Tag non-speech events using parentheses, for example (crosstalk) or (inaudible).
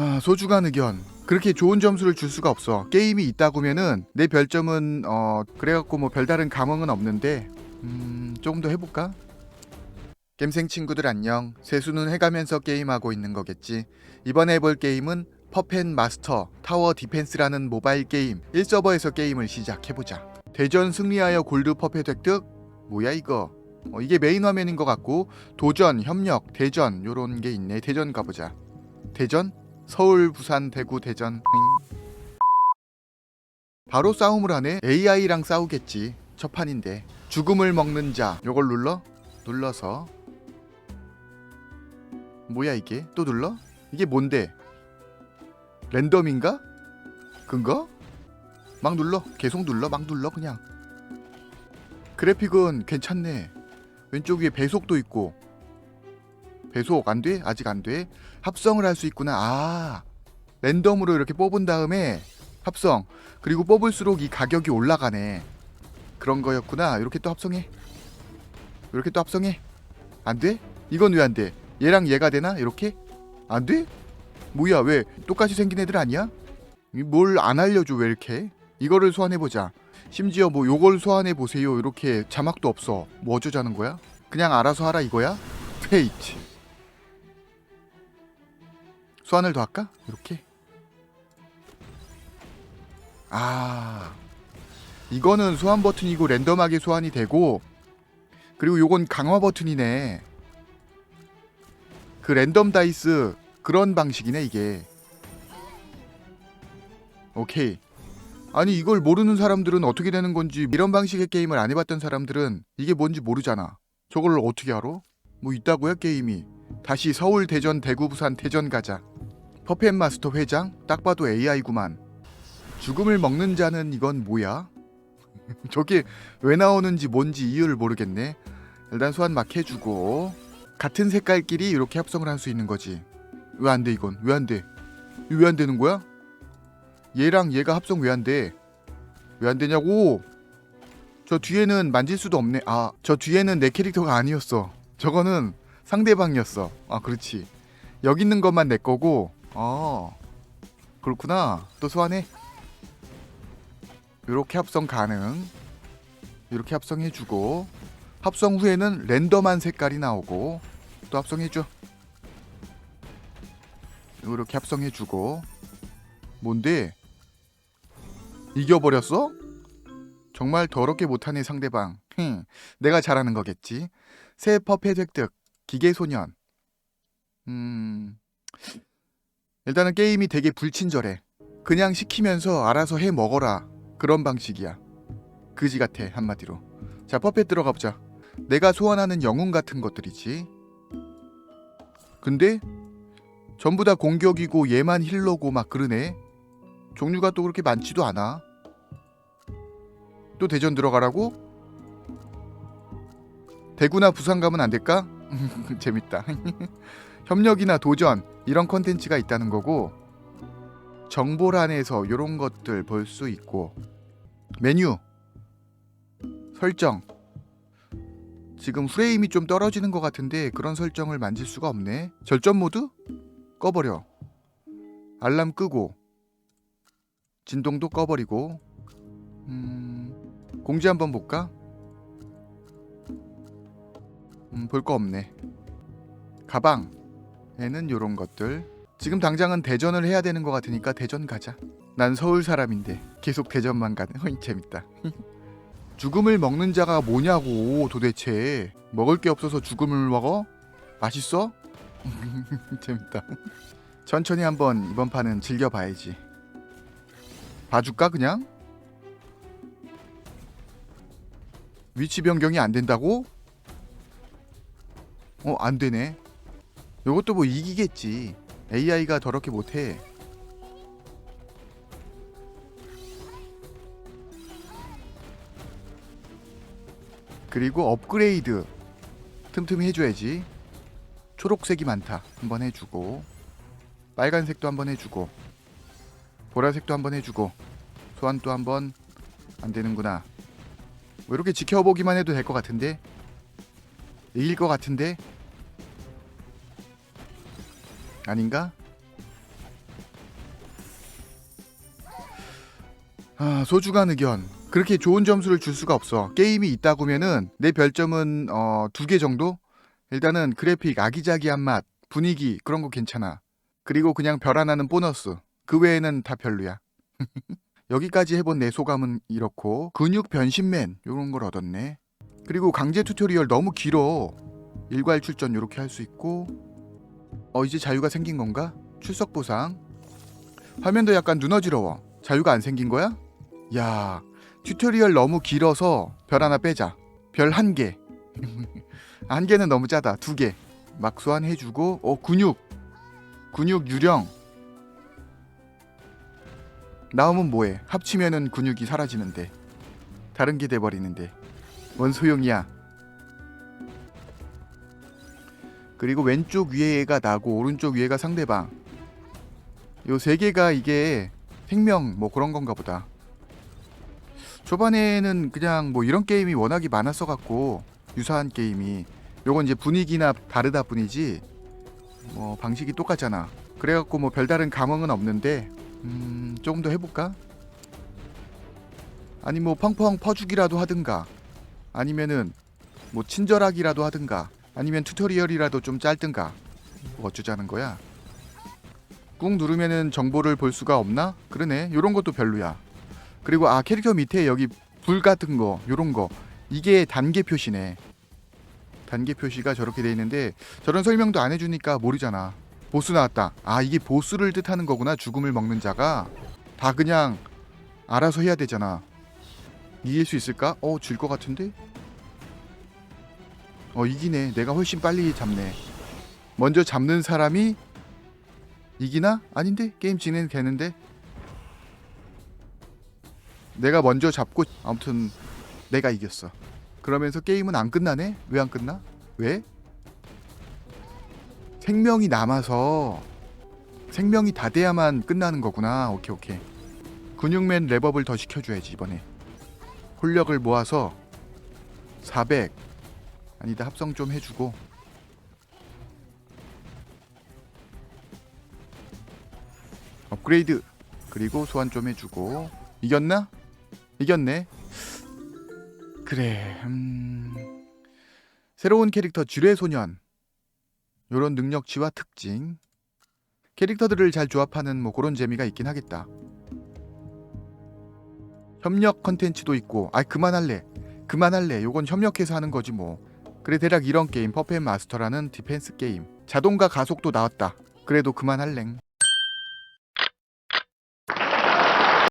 아, 소중한 의견. 그렇게 좋은 점수를 줄 수가 없어. 게임이 있다고면은 내 별점은 어 그래갖고 뭐 별다른 감흥은 없는데 음 조금 더 해볼까? 겜생 친구들 안녕. 세수는 해가면서 게임하고 있는 거겠지. 이번에 해볼 게임은 퍼펜 마스터 타워 디펜스라는 모바일 게임 1서버에서 게임을 시작해보자. 대전 승리하여 골드 퍼펫 획득? 뭐야 이거? 어, 이게 메인 화면인 것 같고 도전, 협력, 대전 요런 게 있네. 대전 가보자. 대전? 서울, 부산, 대구, 대전. 응. 바로 싸움을 하네. AI랑 싸우겠지. 첫 판인데. 죽음을 먹는 자. 요걸 눌러? 눌러서. 뭐야 이게? 또 눌러? 이게 뭔데? 랜덤인가? 근거? 막 눌러. 계속 눌러. 막 눌러 그냥. 그래픽은 괜찮네. 왼쪽 위에 배속도 있고. 배속 안 돼? 아직 안 돼? 합성을 할 수 있구나. 아. 랜덤으로 이렇게 뽑은 다음에 합성. 그리고 뽑을수록 이 가격이 올라가네. 그런 거였구나. 이렇게 또 합성해. 이렇게 또 합성해. 안 돼? 이건 왜 안 돼? 얘랑 얘가 되나? 이렇게? 안 돼? 뭐야? 왜 똑같이 생긴 애들 아니야? 뭘 안 알려줘 왜 이렇게? 이거를 소환해 보자. 심지어 뭐 요걸 소환해 보세요. 이렇게 자막도 없어. 뭐 어쩌자는 거야? 그냥 알아서 하라 이거야? (laughs) 페이트. 소환을 더 할까? 이렇게. 아. 이거는 소환 버튼이고 랜덤하게 소환이 되고 그리고 요건 강화 버튼이네. 그 랜덤 다이스 그런 방식이네 이게. 오케이. 아니 이걸 모르는 사람들은 어떻게 되는 건지 이런 방식의 게임을 안 해봤던 사람들은 이게 뭔지 모르잖아. 저걸 어떻게 알아? 뭐 있다고요 게임이. 다시 서울, 대전, 대구, 부산, 대전 가자. 퍼펫 마스터 회장? 딱 봐도 AI구만. 죽음을 먹는 자는 이건 뭐야? (laughs) 저게 왜 나오는지 뭔지 이유를 모르겠네. 일단 소환 막 해주고 같은 색깔끼리 이렇게 합성을 할 수 있는 거지. 왜 안 돼 이건? 왜 안 돼? 왜 안 되는 거야? 얘랑 얘가 합성 왜 안 돼? 왜 안 되냐고? 저 뒤에는 만질 수도 없네. 아, 저 뒤에는 내 캐릭터가 아니었어. 저거는 상대방이었어. 아, 그렇지. 여기 있는 것만 내 거고. 아, 그렇구나. 또 소환해. 이렇게 합성 가능. 이렇게 합성해주고 합성 후에는 랜덤한 색깔이 나오고 또 합성해줘. 이렇게 합성해주고 뭔데? 이겨버렸어? 정말 더럽게 못하네 상대방. 흠, 내가 잘하는 거겠지. 새 퍼펫 획득. 기계소년. 음. 일단은 게임이 되게 불친절해. 그냥 시키면서 알아서 해 먹어라. 그런 방식이야. 그지 같아 한마디로. 자 퍼펫 들어가 보자. 내가 소환하는 영웅 같은 것들이지. 근데 전부 다 공격이고 얘만 힐러고 막 그러네. 종류가 또 그렇게 많지도 않아. 또 대전 들어가라고? 대구나 부산 가면 안 될까? (laughs) 재밌다. (laughs) 협력이나 도전 이런 컨텐츠가 있다는 거고 정보란에서 이런 것들 볼 수 있고 메뉴 설정. 지금 프레임이 좀 떨어지는 것 같은데 그런 설정을 만질 수가 없네. 절전 모드? 꺼버려. 알람 끄고 진동도 꺼버리고. 음, 공지 한번 볼까? 음, 볼 거 없네. 가방 에는 요런 것들 지금 당장은 대전을 해야 되는 것 같으니까 대전 가자 난 서울 사람인데 계속 대전만 가네 허이 (laughs) 재밌다 (laughs) 죽음을 먹는 자가 뭐냐고 도대체 먹을 게 없어서 죽음을 먹어? 맛있어? (laughs) 재밌다 천천히 한번 이번 판은 즐겨봐야지 봐줄까 그냥? 위치 변경이 안 된다고? 어, 안 되네. 요것도 뭐 이기겠지. AI가 더럽게 못해. 그리고 업그레이드 틈틈이 해줘야지. 초록색이 많다. 한번 해주고 빨간색도 한번 해주고 보라색도 한번 해주고 소환도 한번 안 되는구나. 뭐 이렇게 지켜보기만 해도 될 것 같은데 이길 것 같은데 아닌가? 아, 소중한 의견. 그렇게 좋은 점수를 줄 수가 없어. 게임이 있다고면은 내 별점은 어, 두 개 정도? 일단은 그래픽, 아기자기한 맛, 분위기 그런 거 괜찮아. 그리고 그냥 별 하나는 보너스. 그 외에는 다 별로야. (laughs) 여기까지 해본 내 소감은 이렇고 근육 변신맨 이런 걸 얻었네. 그리고 강제 튜토리얼 너무 길어. 일괄 출전 이렇게 할 수 있고 어 이제 자유가 생긴 건가? 출석 보상? 화면도 약간 눈어지러워. 자유가 안 생긴 거야? 야 튜토리얼 너무 길어서 별 하나 빼자. 별 한 개. (laughs) 한 개는 너무 짜다. 두 개. 막소환 해주고. 어 근육. 근육 유령. 나오면 뭐해? 합치면은 근육이 사라지는데. 다른 게 돼버리는데. 뭔 소용이야 그리고 왼쪽 위에가 나고 오른쪽 위에가 상대방. 요 세 개가 이게 생명 뭐 그런 건가 보다. 초반에는 그냥 뭐 이런 게임이 워낙이 많았어 갖고 유사한 게임이. 요건 이제 분위기나 다르다 뿐이지 뭐 방식이 똑같잖아. 그래갖고 뭐 별다른 감흥은 없는데 음 조금 더 해볼까? 아니 뭐 펑펑 퍼주기라도 하든가 아니면은 뭐 친절하기라도 하든가 아니면 튜토리얼이라도 좀 짧든가 뭐 어쩌자는 거야? 꾹 누르면은 정보를 볼 수가 없나? 그러네. 요런 것도 별로야. 그리고 아 캐릭터 밑에 여기 불 같은 거 요런 거. 이게 단계 표시네. 단계 표시가 저렇게 돼 있는데 저런 설명도 안 해주니까 모르잖아. 보스 나왔다. 아 이게 보스를 뜻하는 거구나 죽음을 먹는 자가. 다 그냥 알아서 해야 되잖아. 이길 수 있을까? 어질것 같은데? 어 이기네 내가 훨씬 빨리 잡네 먼저 잡는 사람이 이기나? 아닌데? 게임 진행되는데? 내가 먼저 잡고 아무튼 내가 이겼어 그러면서 게임은 안 끝나네? 왜 안 끝나? 왜? 생명이 남아서 생명이 다 돼야만 끝나는 거구나 오케이 오케이 근육맨 랩업을 더 시켜줘야지 이번에 홀력을 모아서 400 아니다 합성 좀 해주고. 업그레이드. 그리고 소환 좀 해주고. 이겼나? 이겼네. 그래 음... 새로운 캐릭터 지뢰 소년. 요런 능력치와 특징. 캐릭터들을 잘 조합하는 뭐 그런 재미가 있긴 하겠다. 협력 컨텐츠도 있고. 아 그만할래. 그만할래. 요건 협력해서 하는 거지 뭐 그래 대략 이런 게임 퍼펫 마스터라는 디펜스 게임. 자동과 가속도 나왔다. 그래도 그만할랭